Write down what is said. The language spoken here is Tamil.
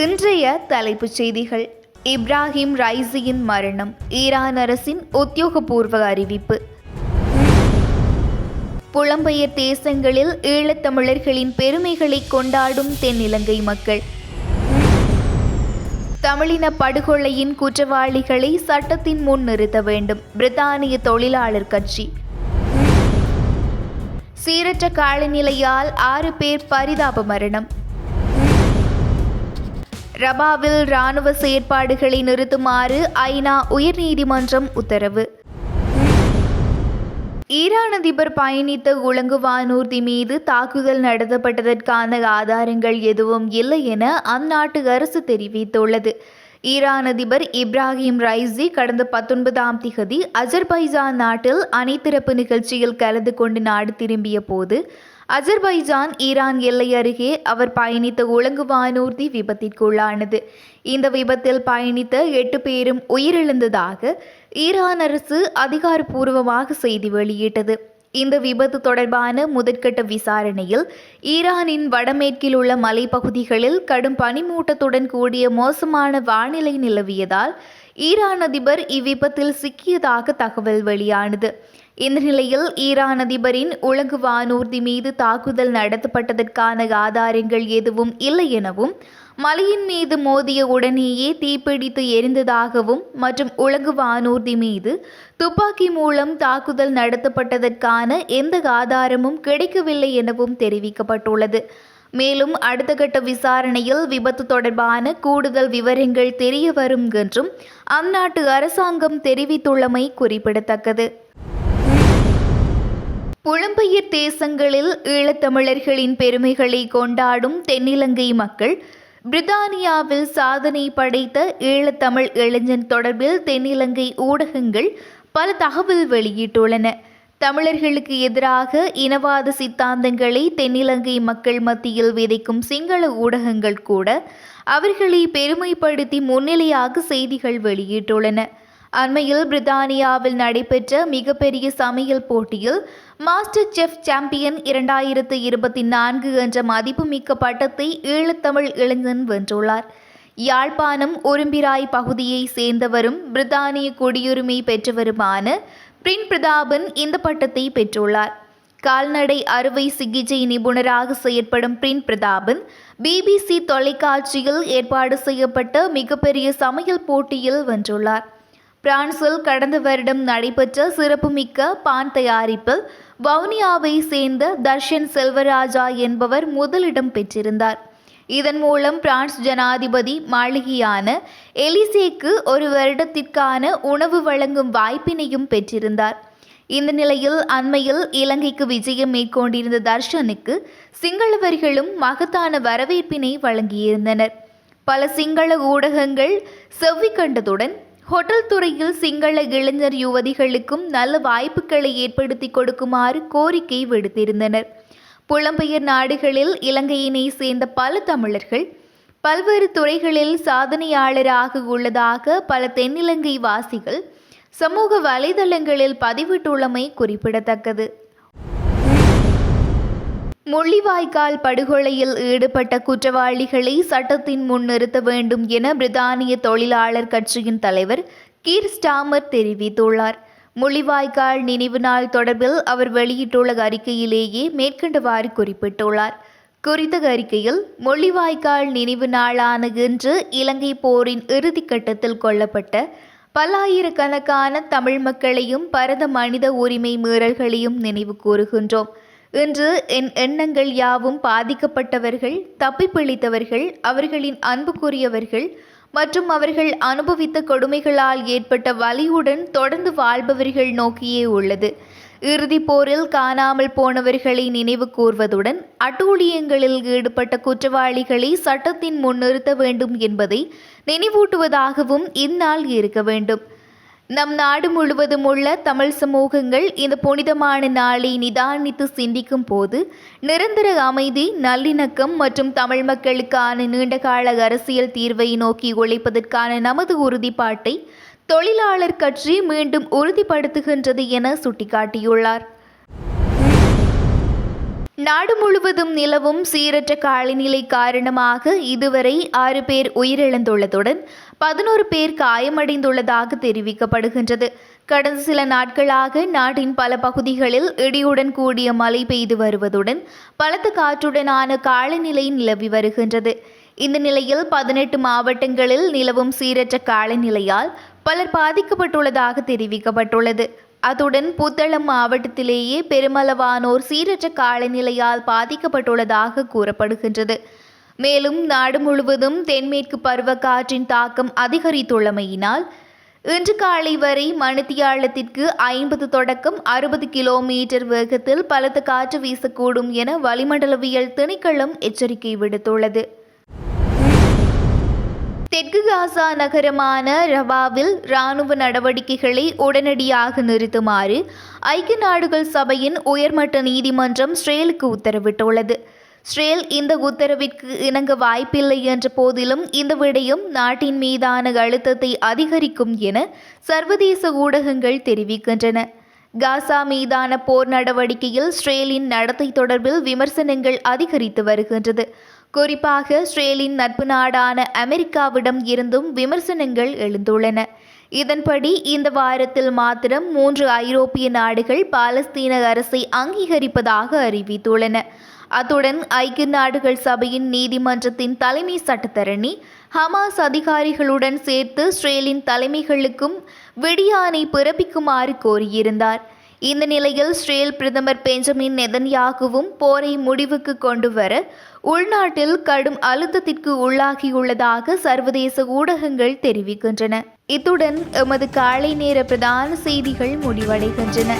இன்றைய தலைப்புச் செய்திகள். இப்ராஹிம் ரைசியின் மரணம். ஈரான் அரசின் உத்தியோகபூர்வ அறிவிப்பு. புலம்பெயர் தேசங்களில் ஈழத்தமிழர்களின் பெருமைகளை கொண்டாடும் தென்னிலங்கை மக்கள். தமிழின படுகொலையின் குற்றவாளிகளை சட்டத்தின் முன் நிறுத்த வேண்டும். பிரித்தானிய தொழிலாளர் கட்சி. சீரற்ற காலநிலையால் ஆறு பேர் பரிதாப மரணம். ரபாவில் இராணுவ செயற்பாடுகளை நிறுத்துமாறு ஐநா உயர்நீதிமன்றம் உத்தரவு. ஈரான் அதிபர் பயணித்த உலங்கு வானூர்தி மீது தாக்குதல் நடத்தப்பட்டதற்கான ஆதாரங்கள் எதுவும் இல்லை என அந்நாட்டு அரசு தெரிவித்துள்ளது. ஈரான் அதிபர் இப்ராஹிம் ரைசி கடந்த பத்தொன்பதாம் திகதி அஜர்பைஜான் நாட்டில் அனைத்திறப்பு நிகழ்ச்சியில் கலந்து கொண்டு நாடு திரும்பிய போது அஜர்பைஜான் ஈரான் எல்லை அருகே அவர் பயணித்த உலங்கு வானூர்தி விபத்திற்குள்ளானது. இந்த விபத்தில் பயணித்த எட்டு பேரும் உயிரிழந்ததாக ஈரான் அரசு அதிகாரப்பூர்வமாக செய்தி வெளியிட்டது. இந்த விபத்து தொடர்பான முதற்கட்ட விசாரணையில் ஈரானின் வடமேற்கில் உள்ள மலைப்பகுதிகளில் கடும் பனிமூட்டத்துடன் கூடிய மோசமான வானிலை நிலவியதால் ஈரான் அதிபர் இவ்விபத்தில் சிக்கியதாக தகவல் வெளியானது. இந்த நிலையில் ஈரான் அதிபரின் உலகு வானூர்தி மீது தாக்குதல் நடத்தப்பட்டதற்கான ஆதாரங்கள் எதுவும் இல்லை எனவும் மலையின் மீது மோதிய உடனேயே தீப்பிடித்து எரிந்ததாகவும் மற்றும் உலகு வானூர்தி மீது துப்பாக்கி மூலம் தாக்குதல் நடத்தப்பட்டதற்கான எந்த ஆதாரமும் கிடைக்கவில்லை எனவும் தெரிவிக்கப்பட்டுள்ளது. மேலும் அடுத்த கட்ட விசாரணையில் விபத்து தொடர்பான கூடுதல் விவரங்கள் தெரிய வரும் என்றும் அந்நாட்டு அரசாங்கம் தெரிவித்துள்ளமை குறிப்பிடத்தக்கது. புலம்பெயர் தேசங்களில் ஈழத்தமிழர்களின் பெருமைகளை கொண்டாடும் தென்னிலங்கை மக்கள் பிரித்தானியாவில் சாதனை படைத்த ஈழத்தமிழ் இளைஞன் தொடர்பில் தென்னிலங்கை ஊடகங்கள் பல தகவல் வெளியிட்டுள்ளன. தமிழர்களுக்கு எதிராக இனவாத சித்தாந்தங்களை தென்னிலங்கை மக்கள் மத்தியில் விதைக்கும் சிங்கள ஊடகங்கள் கூட அவர்களை பெருமைப்படுத்தி முன்னிலையாக செய்திகள் வெளியிட்டுள்ளன. அண்மையில் பிரித்தானியாவில் நடைபெற்ற மிகப்பெரிய சமையல் போட்டியில் மாஸ்டர் செஃப் சாம்பியன் இரண்டாயிரத்து இருபத்தி நான்கு என்ற மதிப்புமிக்க பட்டத்தை ஈழத்தமிழ் இளைஞன் வென்றுள்ளார். யாழ்ப்பாணம் உரும்பிராய் பகுதியை சேர்ந்தவரும் பிரித்தானிய குடியுரிமை பெற்றவருமான பிரின் பிரதாபன் இந்த பட்டத்தை பெற்றுள்ளார். கால்நடை அறுவை சிகிச்சை நிபுணராக செயற்படும் பிரின் பிரதாபன் பிபிசி தொலைக்காட்சியில் ஏற்பாடு செய்யப்பட்ட மிகப்பெரிய சமையல் போட்டியில் வென்றுள்ளார். பிரான்சில் கடந்த வருடம் நடைபெற்ற சிறப்புமிக்க பான் தயாரிப்பில் வவுனியாவை சேர்ந்த தர்ஷன் செல்வராஜா என்பவர் முதலிடம் பெற்றிருந்தார். இதன் மூலம் பிரான்ஸ் ஜனாதிபதி மாளிகையான எலிசேக்கு ஒரு வருடத்திற்கான உணவு வழங்கும் வாய்ப்பினையும் பெற்றிருந்தார். இந்த நிலையில் அண்மையில் இலங்கைக்கு விஜயம் மேற்கொண்டிருந்த தர்ஷனுக்கு சிங்களவர்களும் மகத்தான வரவேற்பினை வழங்கியிருந்தனர். பல சிங்கள ஊடகங்கள் செவ்வி கண்டதுடன் ஹோட்டல் துறையில் சிங்கள இளைஞர் யுவதிகளுக்கும் நல்ல வாய்ப்புகளை ஏற்படுத்தி கொடுக்குமாறு கோரிக்கை விடுத்திருந்தனர். புலம்பெயர் நாடுகளில் இலங்கையினை சேர்ந்த பல தமிழர்கள் பல்வேறு துறைகளில் சாதனையாளராக உள்ளதாக பல தென்னிலங்கை வாசிகள் சமூக வலைதளங்களில் பதிவிட்டுள்ளமை குறிப்பிடத்தக்கது. முள்ளிவாய்க்கால் படுகொலையில் ஈடுபட்ட குற்றவாளிகளை சட்டத்தின் முன் நிறுத்த வேண்டும் என பிரித்தானிய தொழிலாளர் கட்சியின் தலைவர் கீர் ஸ்டாமர் தெரிவித்துள்ளார். முள்ளிவாய்க்கால் நினைவு நாள் தொடர்பில் அவர் வெளியிட்டுள்ள அறிக்கையிலேயே மேற்கண்டவாறு குறிப்பிட்டுள்ளார். குறித்த அறிக்கையில் முள்ளிவாய்க்கால் நினைவு நாளான இன்று இலங்கை போரின் இறுதிக்கட்டத்தில் கொல்லப்பட்ட பல்லாயிரக்கணக்கான தமிழ் மக்களையும் பரத மனித உரிமை மீறல்களையும் நினைவு கூறுகின்றோம். இன்று என் எண்ணங்கள் யாவும் பாதிக்கப்பட்டவர்கள் தப்பிப்பிழைத்தவர்கள் அவர்களின் அன்புக்குரியவர்கள் மற்றும் அவர்கள் அனுபவித்த கொடுமைகளால் ஏற்பட்ட வலியுடன் தொடர்ந்து வாழ்பவர்கள் நோக்கியே உள்ளது. இறுதிப் போரில் காணாமல் போனவர்களை நினைவு கூர்வதுடன் அட்டூழியங்களில் ஈடுபட்ட குற்றவாளிகளை சட்டத்தின் முன் நிறுத்த வேண்டும் என்பதை நினைவூட்டுவதாகவும் இந்நாள் இருக்க வேண்டும். நம் நாடு முழுவதும் உள்ள தமிழ் சமூகங்கள் இந்த புனிதமான நாளை நிதானித்து சிந்திக்கும் போது நிரந்தர அமைதி நல்லிணக்கம் மற்றும் தமிழ் மக்களுக்கான நீண்டகால அரசியல் தீர்வை நோக்கி உழைப்பதற்கான நமது உறுதிப்பாட்டை தொழிலாளர் கட்சி மீண்டும் உறுதிப்படுத்துகின்றது என சுட்டிக்காட்டியுள்ளார். நாடு முழுவதும் நிலவும் சீரற்ற காலநிலை காரணமாக இதுவரை ஆறு பேர் உயிரிழந்துள்ளதுடன் பதினோரு பேர் காயமடைந்துள்ளதாக தெரிவிக்கப்படுகின்றது. கடந்த சில நாட்களாக நாட்டின் பல பகுதிகளில் இடியுடன் கூடிய மழை பெய்து வருவதுடன் பலத்த காற்றுடனான காலநிலை நிலவி வருகின்றது. இந்த நிலையில் பதினெட்டு மாவட்டங்களில் நிலவும் சீரற்ற காலநிலையால் பலர் பாதிக்கப்பட்டுள்ளதாக தெரிவிக்கப்பட்டுள்ளது. அத்துடன் புத்தளம் மாவட்டத்திலேயே பெருமளவானோர் சீரற்ற காலநிலையால் பாதிக்கப்பட்டுள்ளதாக கூறப்படுகின்றது. மேலும் நாடு முழுவதும் தென்மேற்கு பருவக்காற்றின் தாக்கம் அதிகரித்துள்ளமையினால் இன்று காலை வரை மணித்தியாலத்திற்கு ஐம்பது தொடக்கம் அறுபது கிலோமீட்டர் வேகத்தில் பலத்த காற்று வீசக்கூடும் என வளிமண்டலவியல் திணைக்களம் எச்சரிக்கை விடுத்துள்ளது. தெற்கு காசா நகரமான ரவாவில் இராணுவ நடவடிக்கைகளை உடனடியாக நிறுத்துமாறு ஐக்கிய நாடுகள் சபையின் உயர்மட்ட நீதிமன்றம் ஸ்ரேலுக்கு உத்தரவிட்டுள்ளது. ஸ்ரேல் இந்த உத்தரவிற்கு இணங்க வாய்ப்பில்லை என்ற போதிலும் இந்த விடயம் நாட்டின் மீதான அழுத்தத்தை அதிகரிக்கும் என சர்வதேச ஊடகங்கள் தெரிவிக்கின்றன. காசா மீதான போர் நடவடிக்கையில் ஸ்ரேலின் நடத்தை தொடர்பில் விமர்சனங்கள் அதிகரித்து வருகின்றது. குறிப்பாக ஸ்ரேலின் நட்பு நாடான அமெரிக்காவிடம் இருந்தும் விமர்சனங்கள் எழுந்துள்ளன. இதன்படி இந்த வாரத்தில் மாத்திரம் மூன்று ஐரோப்பிய நாடுகள் பாலஸ்தீன அரசை அங்கீகரிப்பதாக அறிவித்துள்ளன. அத்துடன் ஐக்கிய நாடுகள் சபையின் நீதிமன்றத்தின் தலைமை சட்டத்தரணி ஹமாஸ் அதிகாரிகளுடன் சேர்த்து ஸ்ரேலின் தலைமைகளுக்கும் வெடியானை பிறப்பிக்குமாறு கோரியிருந்தார். இந்த நிலையில் ஸ்ரேல் பிரதமர் பெஞ்சமின் நெதன்யாகுவும் போரை முடிவுக்கு கொண்டு வர உள்நாட்டில் கடும் அழுத்தத்திற்கு உள்ளாகியுள்ளதாக சர்வதேச ஊடகங்கள் தெரிவிக்கின்றன. இத்துடன் எமது காலை நேர பிரதான செய்திகள் முடிவடைகின்றன.